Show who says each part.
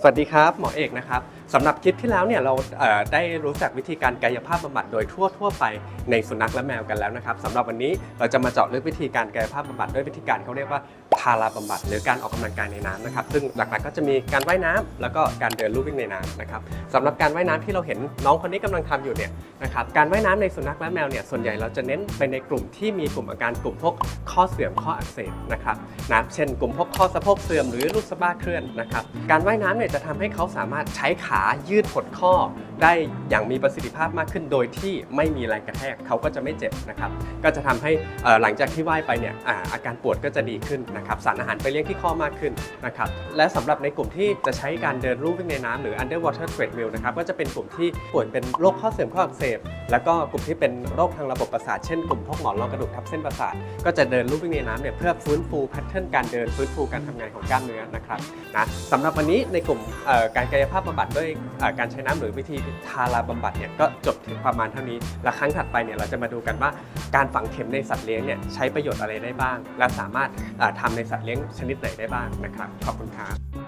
Speaker 1: สวัสดีครับ หมอเอกนะครับสำหรับคลิปที่แล้วเนี่ยเราเได้รู้จักวิธีการกายภาพบำบัดโดยทั่วทั่วไปในสุนัขและแมวกันแล้วนะครับสำหรับวันนี้เราจะมาเจาะลึกวิธีการกายภาพบำบัดด้วยวิธีการเขาเรียกว่าทาราบำบัดหรือการออกกำลังกายในน้ำนะครับซึ่งหลักๆก็จะมีการว่ายน้ำแล้วก็การเดินลู่วิ่งในน้ำนะครับสำหรับการว่ายน้ำที่เราเห็นน้องคนนี้กำลังทำอยู่เนี่ยนะครับการว่ายน้ำในสุนัขและแมวเนี่ยส่วนใหญ่เราจะเน้นไปในกลุ่มที่มีกลุ่มอาการกลุ่มพวกข้อเสื่อมข้ออักเสบนะครับนะเช่น กลุ่มพวกข้อสะโพกเสื่อมหรือลูกสะบ้าเคลื่อนนะครับการว่ายน้ำเนี่ยจะทำให้เขาสามารถใช้ขายืดหดข้อได้อย่างมีประสิทธิภาพมากขึ้น โดยที่ไม่มีแรงกระแทกเขาก็จะไม่เจ็บนะครับ ก็จะทำให้หลังจากที่ว่ายไปเนี่ยอาอาการปวดก็จะดีขึ้นนะครับ สารอาหารไปเลี้ยงที่ข้อมากขึ้นนะครับ และสำหรับในกลุ่มที่จะใช้การเดินรูปวิ่งในน้ำหรือ underwater treadmill นะครับ ก็จะเป็นกลุ่มที่ป่วยเป็นโรคข้อเสื่อมข้ออักเสบ แล้วก็กลุ่มที่เป็นโรคทางระบบประสาท เช่นกลุ่มพวกหมอนรองกระดูกทับเส้นประสาท ก็จะเดินรูปวิ่งในน้ำเนี่ยเพื่อฟื้นฟูแพทเทิร์นการเดินฟื้นฟูการทำงานของกล้ามเนื้อนะครับนะสำหรับวันนี้ในกลุ่มการกายภาพบำบัดด้วยเอ่อการใช้น้ำหรือวิธีทาราบำบัดเนี่ยก็จบถึงประมาณเท่านี้ และครั้งถัดไปเนี่ยเราจะมาดูกันว่าการฝังเข็มในสัตว์เลี้ยงเนี่ยใช้ประโยชน์อะไรได้บ้าง และสามารถเอ่อทำในสัตว์เลี้ยงชนิดไหนได้บ้างนะครับ ขอบคุณครับ